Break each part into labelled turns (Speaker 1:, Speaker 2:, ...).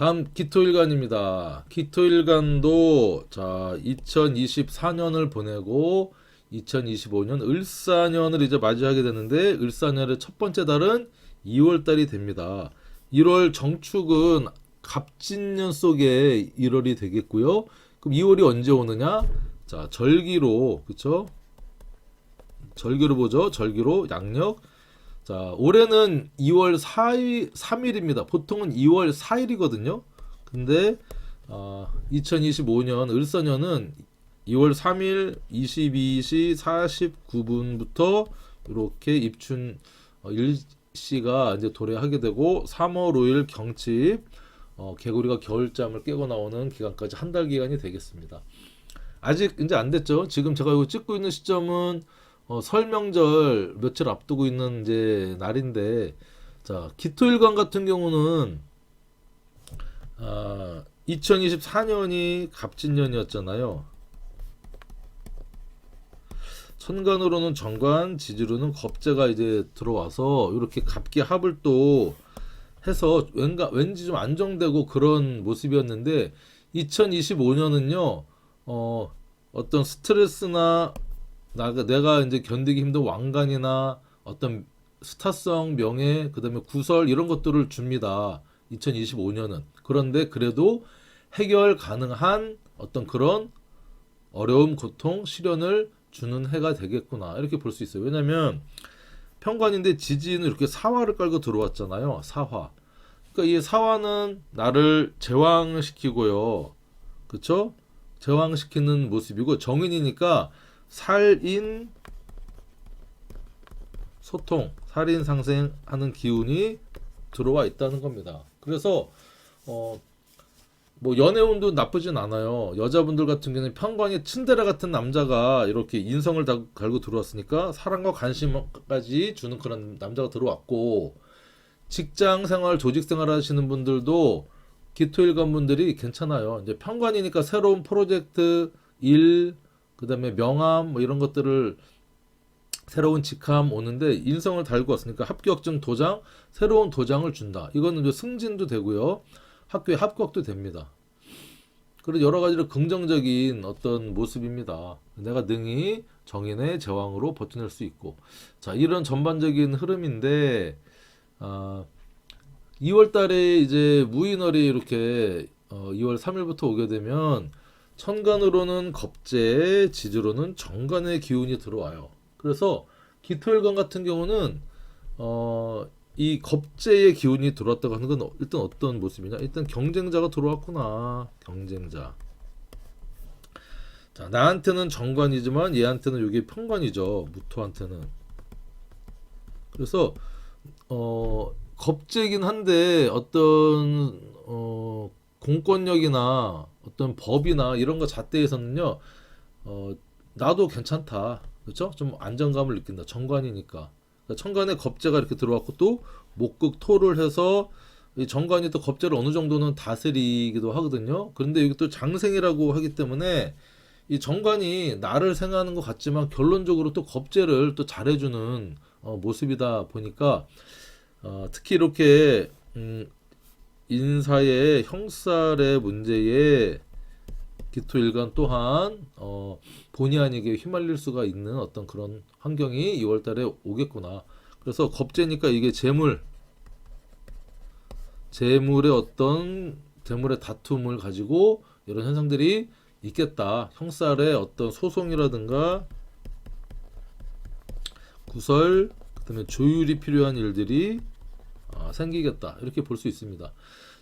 Speaker 1: 다음 기토일간입니다. 기토일간도 자 2024년을 보내고 2025년 을사년을 이제 맞이하게 되는데 을사년의 첫 번째 달은 2월 달이 됩니다. 1월 정축은 갑진년 속에 1월이 되겠고요. 그럼 2월이 언제 오느냐? 자 절기로 그쵸? 절기로 보죠. 절기로 양력. 자 올해는 2월 4일 3일입니다. 보통은 2월 4일이거든요. 근데 어, 2025년 을사년은 2월 3일 22시 49분부터 이렇게 입춘 어, 일시가 이제 도래하게 되고 3월 5일 경칩 어, 개구리가 겨울잠을 깨고 나오는 기간까지 한 달 기간이 되겠습니다. 아직 이제 안 됐죠. 지금 제가 이거 찍고 있는 시점은 어, 설명절 며칠 앞두고 있는 이제 날인데 자 기토일관 같은 경우는 아, 2024년이 갑진년이었잖아요. 천간으로는 정관, 지지로는 겁재가 이제 들어와서 이렇게 갑기 합을 또 해서 왠가 왠지 좀 안정되고 그런 모습이었는데 2025년은요 어 어떤 스트레스나 나가 내가 이제 견디기 힘든 왕관이나 어떤 스타성 명예 그다음에 구설 이런 것들을 줍니다 2025년은 그런데 그래도 해결 가능한 어떤 그런 어려움 고통 시련을 주는 해가 되겠구나 이렇게 볼 수 있어요 왜냐면 평관인데 지지는 이렇게 사화를 깔고 들어왔잖아요. 사화. 그러니까 이 사화는 나를 제왕시키고요. 그쵸? 제왕시키는 모습이고 정인이니까 살인 소통, 살인 상생하는 기운이 들어와 있다는 겁니다. 그래서 어, 뭐 연애운도 나쁘진 않아요. 여자분들 같은 경우는 평관이 츤데레 같은 남자가 이렇게 인성을 다 갈고 들어왔으니까 사랑과 관심까지 주는 그런 남자가 들어왔고 직장 생활, 조직 생활 하시는 분들도 기토일관 분들이 괜찮아요. 이제 평관이니까 새로운 프로젝트, 일, 그다음에 명함 뭐 이런 것들을 새로운 직함 오는데 인성을 달고 왔으니까 합격증 도장, 새로운 도장을 준다. 이거는 이제 승진도 되고요. 학교에 합격도 됩니다. 그런 여러 가지로 긍정적인 어떤 모습입니다. 내가 능히 정인의 제왕으로 버텨낼 수 있고, 자 이런 전반적인 흐름인데, 아, 2월 달에 이제 무인월이 이렇게 어, 2월 3일부터 오게 되면 천간으로는 겁재, 지지로는 정간의 기운이 들어와요. 그래서 기토일관 같은 경우는 어, 이 겁재의 기운이 들어왔다고 하는 건 일단 어떤 모습이냐? 일단 경쟁자가 들어왔구나. 경쟁자. 자, 나한테는 정관이지만 얘한테는 이게 평관이죠. 무토한테는. 그래서 어 겁재긴 한데 어떤 어 공권력이나 어떤 법이나 이런 거 잣대에서는요. 어 나도 괜찮다. 그렇죠? 좀 안정감을 느낀다. 정관이니까. 천간에 겁재가 이렇게 들어왔고 또 목극 토를 해서 이 정관이 또 겁재를 어느 정도는 다스리기도 하거든요. 그런데 여기 또 장생이라고 하기 때문에 이 정관이 나를 생각하는 것 같지만 결론적으로 또 겁재를 또 잘해주는 어, 모습이다 보니까 어, 특히 이렇게 음, 인사의 형살의 문제에 기토 일간 또한 어, 본의 아니게 휘말릴 수가 있는 어떤 그런 환경이 2월달에 오겠구나. 그래서 겁재니까 이게 재물, 재물의 어떤 재물의 다툼을 가지고 이런 현상들이 있겠다. 형살의 어떤 소송이라든가 구설, 그다음에 조율이 필요한 일들이 어, 생기겠다. 이렇게 볼 수 있습니다.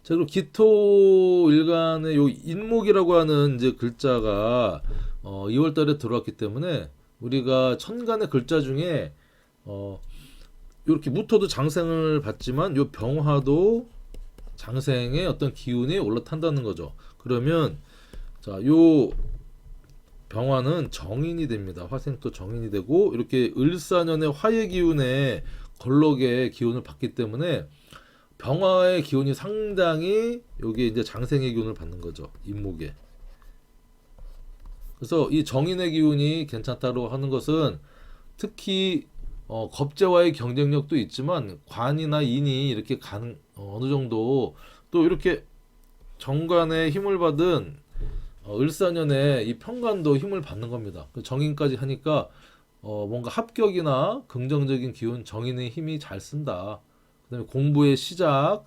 Speaker 1: 자, 그리고 기토 일간의 요 인목이라고 하는 이제 글자가 어, 2월 달에 들어왔기 때문에 우리가 천간의 글자 중에 어, 이렇게 무토도 장생을 받지만 요 병화도 장생의 어떤 기운이 올라탄다는 거죠. 그러면 자, 요 병화는 정인이 됩니다. 화생도 정인이 되고 이렇게 을사년의 화의 기운에 걸럭의 기운을 받기 때문에 병화의 기운이 상당히 여기 이제 장생의 기운을 받는 거죠. 인목에. 그래서 이 정인의 기운이 괜찮다고 하는 것은 특히 어, 겁재와의 경쟁력도 있지만 관이나 인이 이렇게 가는 어, 어느 정도 또 이렇게 정관의 힘을 받은 어, 을사년에 이 평관도 힘을 받는 겁니다. 그 정인까지 하니까 어, 뭔가 합격이나 긍정적인 기운, 정인의 힘이 잘 쓴다. 그다음에 공부의 시작,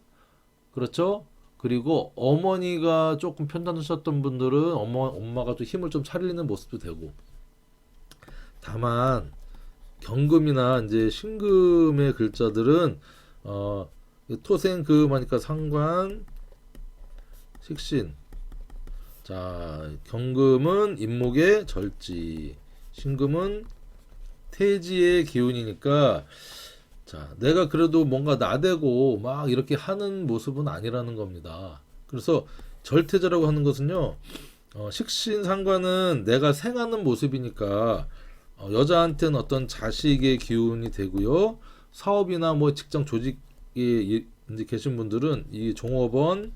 Speaker 1: 그렇죠? 그리고 어머니가 조금 편찮으셨던 분들은 엄마, 엄마가 또 힘을 좀 차리는 모습도 되고. 다만 경금이나 이제 신금의 글자들은 어, 토생금 하니까 상관, 식신. 자, 경금은 임목의 절지, 신금은 태지의 기운이니까 자, 내가 그래도 뭔가 나대고 막 이렇게 하는 모습은 아니라는 겁니다. 그래서 절태자라고 하는 것은요, 어, 식신 상관은 내가 생하는 모습이니까 어, 여자한테는 어떤 자식의 기운이 되고요. 사업이나 뭐 직장 조직에 이- 이제 계신 분들은 이 종업원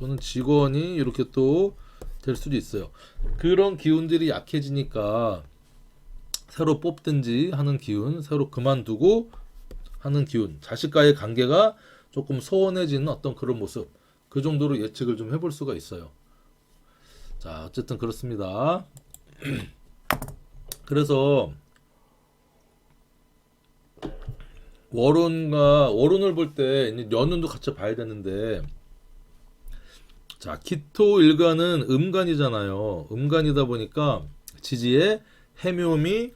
Speaker 1: 또는 직원이 이렇게 또 될 수도 있어요. 그런 기운들이 약해지니까 새로 뽑든지 하는 기운, 새로 그만두고 하는 기운, 자식과의 관계가 조금 소원해지는 어떤 그런 모습, 그 정도로 예측을 좀 해볼 수가 있어요. 자, 어쨌든 그렇습니다. 그래서 월운과 월운을 볼 때 연운도 같이 봐야 되는데 자 기토 일간은 음간이잖아요. 음간이다 보니까 지지에 해묘미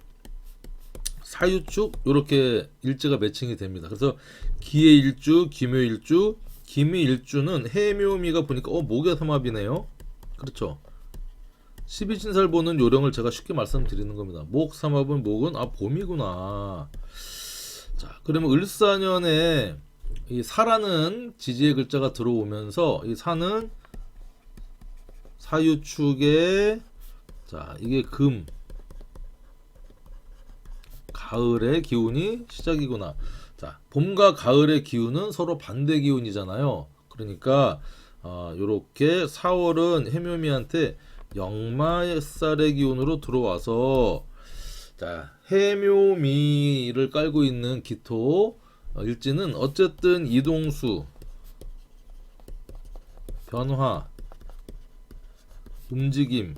Speaker 1: 사유축 이렇게 일지가 매칭이 됩니다. 그래서 기의 일주, 기묘 일주, 기미 일주는 해묘미가 보니까 어 목의 삼합이네요. 그렇죠. 12진살 보는 요령을 제가 쉽게 말씀드리는 겁니다. 목 삼합은 목은 아 봄이구나. 자, 그러면 을사년에 이 사라는 지지의 글자가 들어오면서 이 사는 사유축에 자, 이게 금 가을의 기운이 시작이구나. 자, 봄과 가을의 기운은 서로 반대 기운이잖아요. 그러니까 어, 요렇게 4월은 해묘미한테 역마살의 기운으로 들어와서 자, 해묘미를 깔고 있는 기토 어, 일지는 어쨌든 이동수 변화 움직임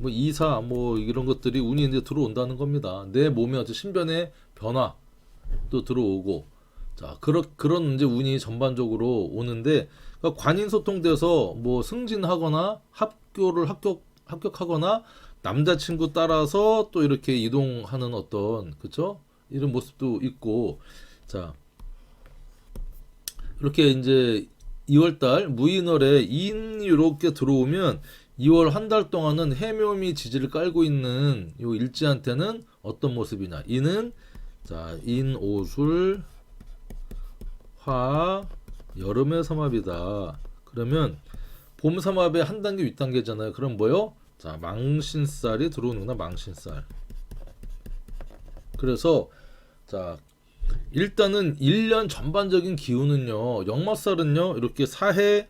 Speaker 1: 뭐 이사 뭐 이런 것들이 운이 이제 들어온다는 겁니다. 내 몸에 어떤 신변의 변화 또 들어오고. 자 그런 그런 이제 운이 전반적으로 오는데 그러니까 관인 소통돼서 뭐 승진하거나 학교를 합격 합격하거나 남자친구 따라서 또 이렇게 이동하는 어떤 그쵸? 이런 모습도 있고. 자 이렇게 이제 2월달 무인월에 인 이렇게 들어오면 2월 한 달 동안은 해묘미 지지를 깔고 있는 요 일지한테는 어떤 모습이냐? 이는 자 인오술 화 여름의 삼합이다. 그러면 봄 삼합의 한 단계 윗단계잖아요. 그럼 뭐요? 자 망신살이 들어오는구나 망신살. 그래서 자 일단은 1년 전반적인 기운은요 역마살은요 이렇게 사해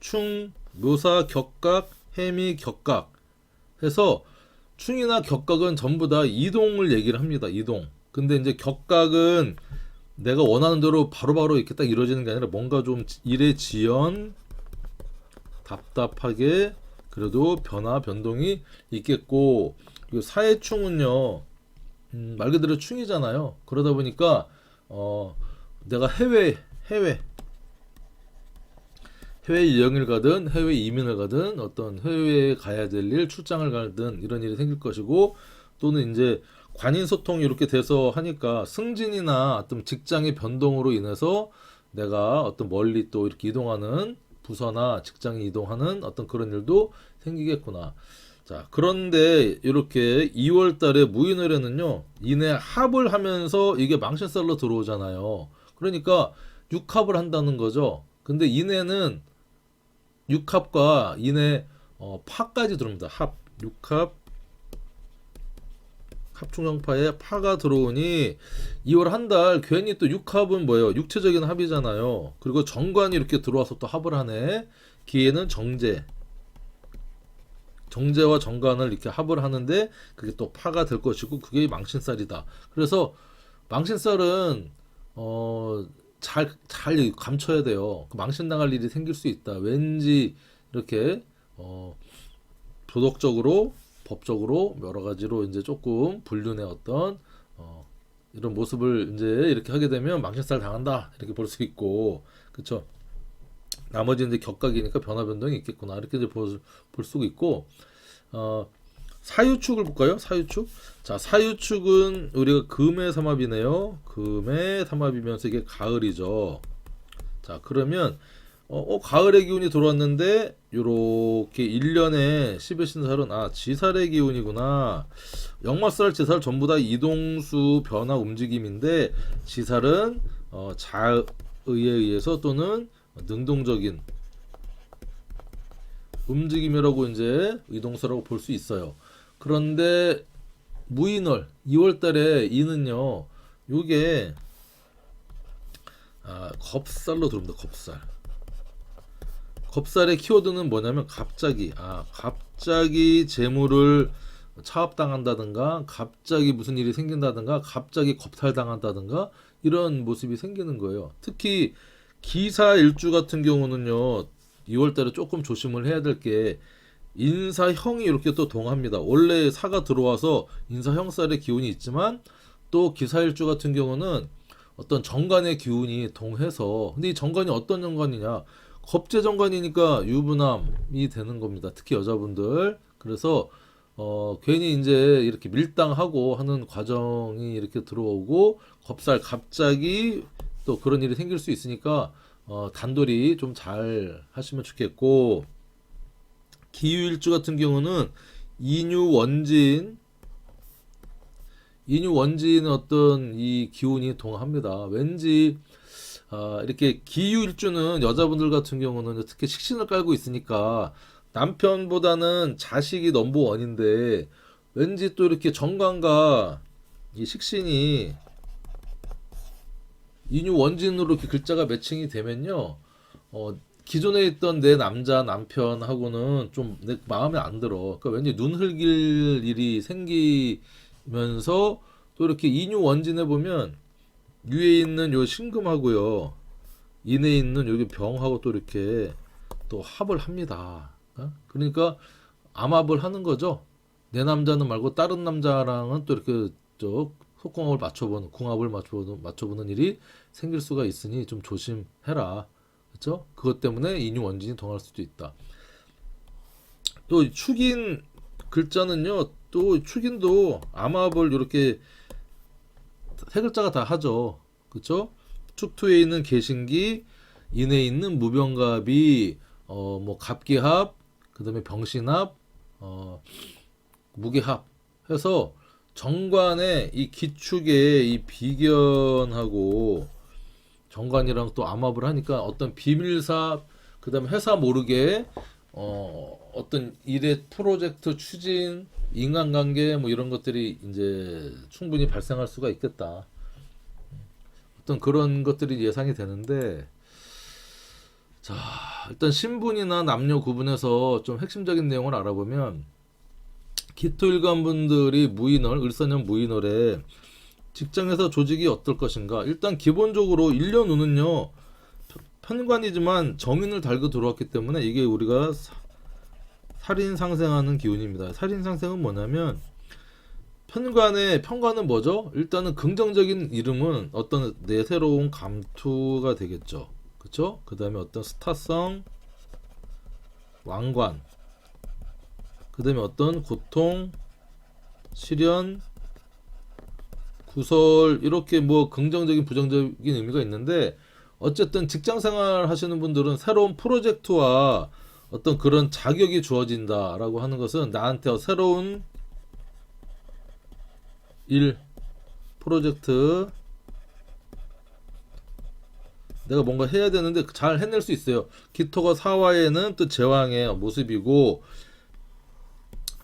Speaker 1: 충 묘사 격각 해미 격각. 해서 충이나 격각은 전부 다 이동을 얘기를 합니다 이동. 근데 이제 격각은 내가 원하는 대로 바로 바로 이렇게 딱 이루어지는 게 아니라 뭔가 좀 일의 지연 답답하게 그래도 변화 변동이 있겠고 이 사회충은요 음, 말 그대로 충이잖아요. 그러다 보니까 어 내가 해외 해외 해외 여행을 가든 해외 이민을 가든 어떤 해외에 가야 될 일 출장을 가든 이런 일이 생길 것이고 또는 이제 관인 소통이 이렇게 돼서 하니까 승진이나 어떤 직장의 변동으로 인해서 내가 어떤 멀리 또 이렇게 이동하는 부서나 직장에 이동하는 어떤 그런 일도 생기겠구나. 자, 그런데 이렇게 2월 달에 무인월에는요, 이내 합을 하면서 이게 망신살로 들어오잖아요. 그러니까 6합을 한다는 거죠. 근데 이내는 6합과 이내 어, 파까지 들어옵니다. 합, 6합, 합충형파에 파가 들어오니 2월 한 달 괜히 또 6합은 뭐예요? 육체적인 합이잖아요. 그리고 정관이 이렇게 들어와서 또 합을 하네. 기회는 정제. 정제와 정관을 이렇게 합을 하는데 그게 또 파가 될 것이고 그게 망신살이다. 그래서 망신살은 어 잘, 잘 감춰야 돼요. 그 망신당할 일이 생길 수 있다. 왠지 이렇게, 어, 도덕적으로, 법적으로 여러 가지로 이제 조금 불륜의 어떤, 어, 이런 모습을 이제 이렇게 하게 되면 망신살 당한다. 이렇게 볼 수 있고, 그쵸. 나머지 이제 격각이니까 변화 변동이 있겠구나. 이렇게 이제 볼, 볼 수가 있고, 어, 사유축을 볼까요? 사유축. 자, 사유축은 우리가 금의 삼합이네요. 금의 삼합이면서 이게 가을이죠. 자, 그러면 어, 어, 가을의 기운이 들어왔는데 요렇게 1년에 10의 신살은 아, 지살의 기운이구나. 역마살 지살 전부 다 이동수 변화 움직임인데 지살은 어, 자의에 의해서 또는 능동적인 움직임이라고 이제 이동서라고 볼 수 있어요. 그런데 무인월 2월 달에 이는요. 요게 아, 겁살로 들어옵니다. 겁살. 겁살의 키워드는 뭐냐면 갑자기 아, 갑자기 재물을 차압당한다든가 갑자기 무슨 일이 생긴다든가 갑자기 겁탈당한다든가 이런 모습이 생기는 거예요. 특히 기사 일주 같은 경우는요. 2월 달에 조금 조심을 해야 될게 인사형이 이렇게 또 동합니다. 원래 사가 들어와서 인사형살의 기운이 있지만 또 기사일주 같은 경우는 어떤 정관의 기운이 동해서 근데 이 정관이 어떤 정관이냐 겁재 정관이니까 유부남이 되는 겁니다. 특히 여자분들 그래서 어 괜히 이제 이렇게 밀당하고 하는 과정이 이렇게 들어오고 겁살 갑자기 또 그런 일이 생길 수 있으니까 어, 단돌이 좀 잘 하시면 좋겠고 기유일주 같은 경우는 인유 원진 인유 원진은 어떤 이 기운이 동합니다. 왠지 아, 이렇게 기유일주는 여자분들 같은 경우는 특히 식신을 깔고 있으니까 남편보다는 자식이 넘버 원인데 왠지 또 이렇게 정관과 이 식신이 인유 원진으로 이렇게 글자가 매칭이 되면요. 어, 기존에 있던 내 남자 남편하고는 좀 내 마음에 안 들어. 그러니까 왠지 눈 흘길 일이 생기면서 또 이렇게 인유 원진에 보면 위에 있는 요 신금하고요. 인에 있는 여기 병하고 또 이렇게 또 합을 합니다. 어? 그러니까 암합을 하는 거죠. 내 남자는 말고 다른 남자랑은 또 이렇게 저 속궁합을 맞춰보는 궁합을 맞춰보는 맞춰보는 일이 생길 수가 있으니 좀 조심해라. 그렇죠? 그것 때문에 인유 원진이 동할 수도 있다. 또 축인 글자는요. 또 축인도 암합을 이렇게 세 글자가 다 하죠. 그렇죠? 축토에 있는 개신기, 인에 있는 무병갑이 어 뭐 갑기합, 그다음에 병신합, 어 무게합 해서 정관의 이 기축의 이 비견하고 정관이랑 또 암합을 하니까 어떤 비밀사 그다음에 회사 모르게 어 어떤 일의 프로젝트 추진 인간관계 뭐 이런 것들이 이제 충분히 발생할 수가 있겠다. 어떤 그런 것들이 예상이 되는데 자 일단 신분이나 남녀 구분해서 좀 핵심적인 내용을 알아보면 기토일관 분들이 무인월 을사년 무인월에 직장에서 조직이 어떨 것인가 일단 기본적으로 1년 후는요 편관이지만 정인을 달고 들어왔기 때문에 이게 우리가 사- 살인 상생하는 기운입니다 살인 상생은 뭐냐면 편관의 편관은 뭐죠? 일단은 긍정적인 이름은 어떤 내 새로운 감투가 되겠죠. 그렇죠? 그다음에 어떤 스타성 왕관 그다음에 어떤 고통 시련 구설 이렇게 뭐 긍정적인 부정적인 의미가 있는데 어쨌든 직장 생활 하시는 분들은 새로운 프로젝트와 어떤 그런 자격이 주어진다라고 하는 것은 나한테 새로운 일 프로젝트 내가 뭔가 해야 되는데 잘 해낼 수 있어요. 기토가 사화에는 또 제왕의 모습이고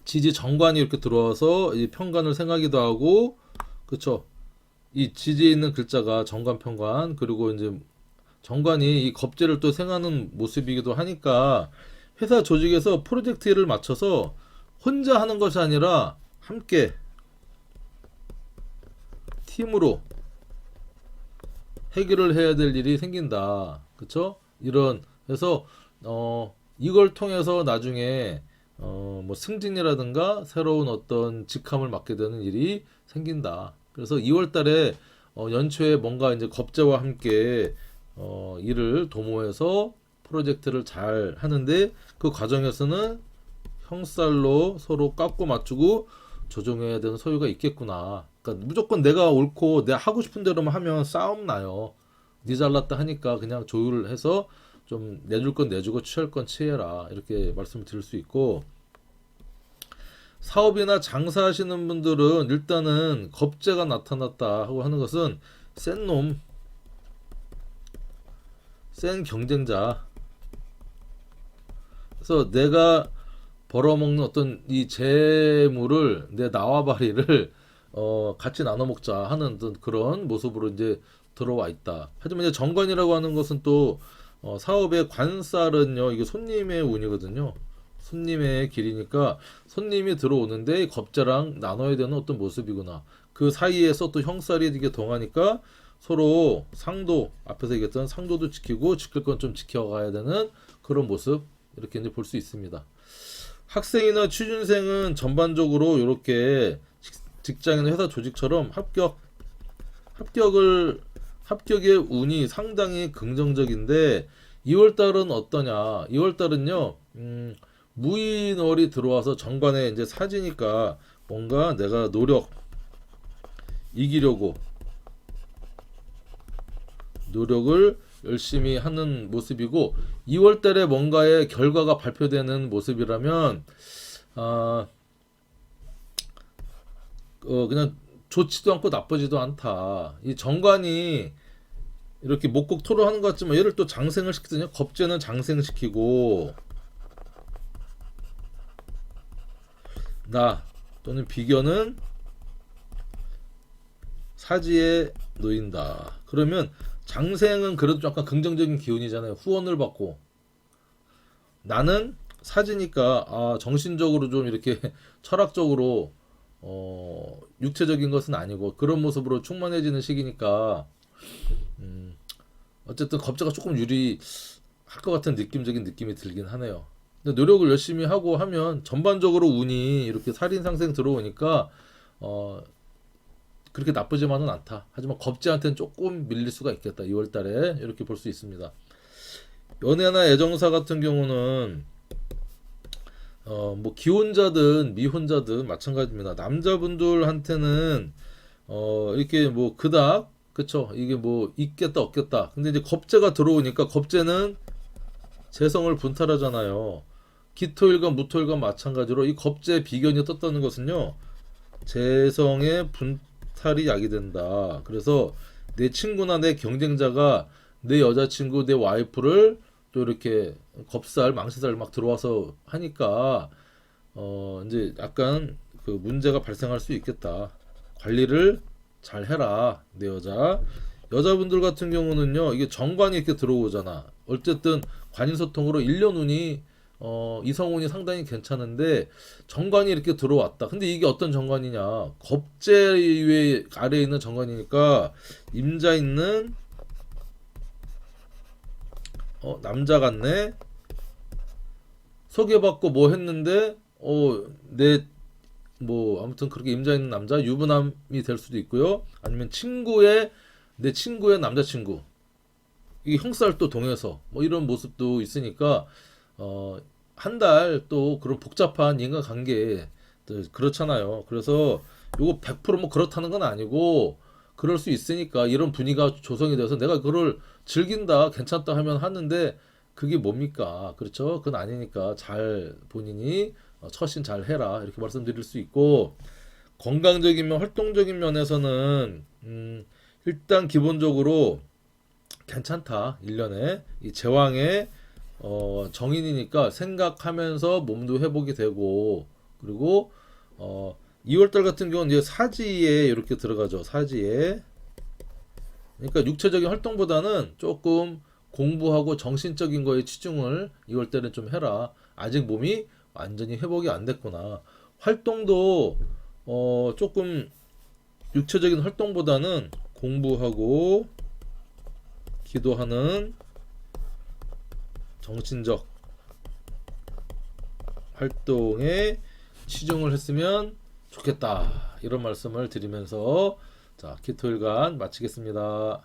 Speaker 1: 지지 정관이 이렇게 들어와서 이 편관을 생하기도 하고 그쵸 이 지지에 있는 글자가 정관 편관 그리고 이제 정관이 이 겁재를 또 생하는 모습이기도 하니까 회사 조직에서 프로젝트를 맞춰서 혼자 하는 것이 아니라 함께 팀으로 해결을 해야 될 일이 생긴다. 그쵸? 이런 그래서 어 이걸 통해서 나중에 어 뭐 승진이라든가 새로운 어떤 직함을 맡게 되는 일이 생긴다. 그래서 2월 달에 어 연초에 뭔가 이제 겁재와 함께 어 일을 도모해서 프로젝트를 잘 하는데 그 과정에서는 형살로 서로 깎고 맞추고 조정해야 되는 소요가 있겠구나. 그러니까 무조건 내가 옳고 내가 하고 싶은 대로만 하면 싸움 나요. 네 잘났다 하니까 그냥 조율을 해서 좀 내줄 건 내주고 취할 건 취해라 이렇게 말씀을 드릴 수 있고 사업이나 장사하시는 분들은 일단은 겁재가 나타났다 하고 하는 것은 센 놈, 센 경쟁자. 그래서 내가 벌어먹는 어떤 이 재물을 내 나와바리를 어 같이 나눠 먹자 하는 그런 모습으로 이제 들어와 있다. 하지만 이제 정관이라고 하는 것은 또 어, 사업의 관살은요 이게 손님의 운이거든요. 손님의 길이니까 손님이 들어오는데 겁자랑 나눠야 되는 어떤 모습이구나. 그 사이에서 또 형살이 이게 동하니까 서로 상도 앞에서 얘기했던 상도도 지키고 지킬 건 좀 지켜가야 되는 그런 모습 이렇게 이제 볼 수 있습니다. 학생이나 취준생은 전반적으로 이렇게 직장이나 회사 조직처럼 합격 합격을 합격의 운이 상당히 긍정적인데 2월 달은 어떠냐? 2월 달은요. 음, 무인월이 들어와서 정관에 이제 사지니까 뭔가 내가 노력 이기려고 노력을 열심히 하는 모습이고 2월 달에 뭔가의 결과가 발표되는 모습이라면 아 어, 그냥 좋지도 않고 나쁘지도 않다. 이 정관이 이렇게 목곡 토로하는 것 같지만 얘를 또 장생을 시키더니 겁재는 장생시키고 나 또는 비견은 사지에 놓인다. 그러면 장생은 그래도 좀 약간 긍정적인 기운이잖아요. 후원을 받고 나는 사지니까 아 정신적으로 좀 이렇게 철학적으로 어 육체적인 것은 아니고 그런 모습으로 충만해지는 시기니까 음 어쨌든 겁자가 조금 유리할 것 같은 느낌적인 느낌이 들긴 하네요. 근데 노력을 열심히 하고 하면 전반적으로 운이 이렇게 살인 상생 들어오니까 어 그렇게 나쁘지만은 않다. 하지만 겁지한테는 조금 밀릴 수가 있겠다. 2월 달에 이렇게 볼 수 있습니다. 연애나 애정사 같은 경우는 어 뭐 기혼자든 미혼자든 마찬가지입니다. 남자분들한테는 어 이렇게 뭐 그닥 그쵸 이게 뭐 있겠다 없겠다. 근데 이제 겁재가 들어오니까 겁재는 재성을 분탈하잖아요. 기토일과 무토일과 마찬가지로 이 겁재 비견이 떴다는 것은요. 재성의 분탈이 약이 된다. 그래서 내 친구나 내 경쟁자가 내 여자친구, 내 와이프를 또 이렇게 겁살, 망신살 막 들어와서 하니까 어 이제 약간 그 문제가 발생할 수 있겠다. 관리를 잘 해라, 내 여자. 여자분들 같은 경우는요, 이게 정관이 이렇게 들어오잖아. 어쨌든 관인소통으로 1년 운이 어, 이성운이 상당히 괜찮은데 정관이 이렇게 들어왔다. 근데 이게 어떤 정관이냐? 겁재 아래에 있는 정관이니까 임자 있는 어, 남자 같네. 소개받고 뭐 했는데 어, 내 뭐 아무튼 그렇게 임자 있는 남자 유부남이 될 수도 있고요. 아니면 친구의 내 친구의 남자친구 이게 형살 또 동해서 뭐 이런 모습도 있으니까 어, 한 달 또 그런 복잡한 인간관계 또 그렇잖아요. 그래서 요거 100%뭐 그렇다는 건 아니고 그럴 수 있으니까 이런 분위기가 조성이 돼서 내가 그걸 즐긴다, 괜찮다 하면 하는데 그게 뭡니까? 그렇죠? 그건 아니니까 잘 본인이 어, 처신 잘 해라 이렇게 말씀드릴 수 있고 건강적인 면, 활동적인 면에서는 음, 일단 기본적으로 괜찮다. 1년에 이 제왕의 어, 정인이니까 생각하면서 몸도 회복이 되고 그리고 어, 2월달 같은 경우는 이제 사지에 이렇게 들어가죠. 사지에 그러니까 육체적인 활동보다는 조금 공부하고 정신적인 거에 치중을 2월 달은 좀 해라. 아직 몸이 완전히 회복이 안 됐구나. 활동도 어 조금 육체적인 활동보다는 공부하고 기도하는 정신적 활동에 치중을 했으면 좋겠다 이런 말씀을 드리면서 자 기토일간 마치겠습니다.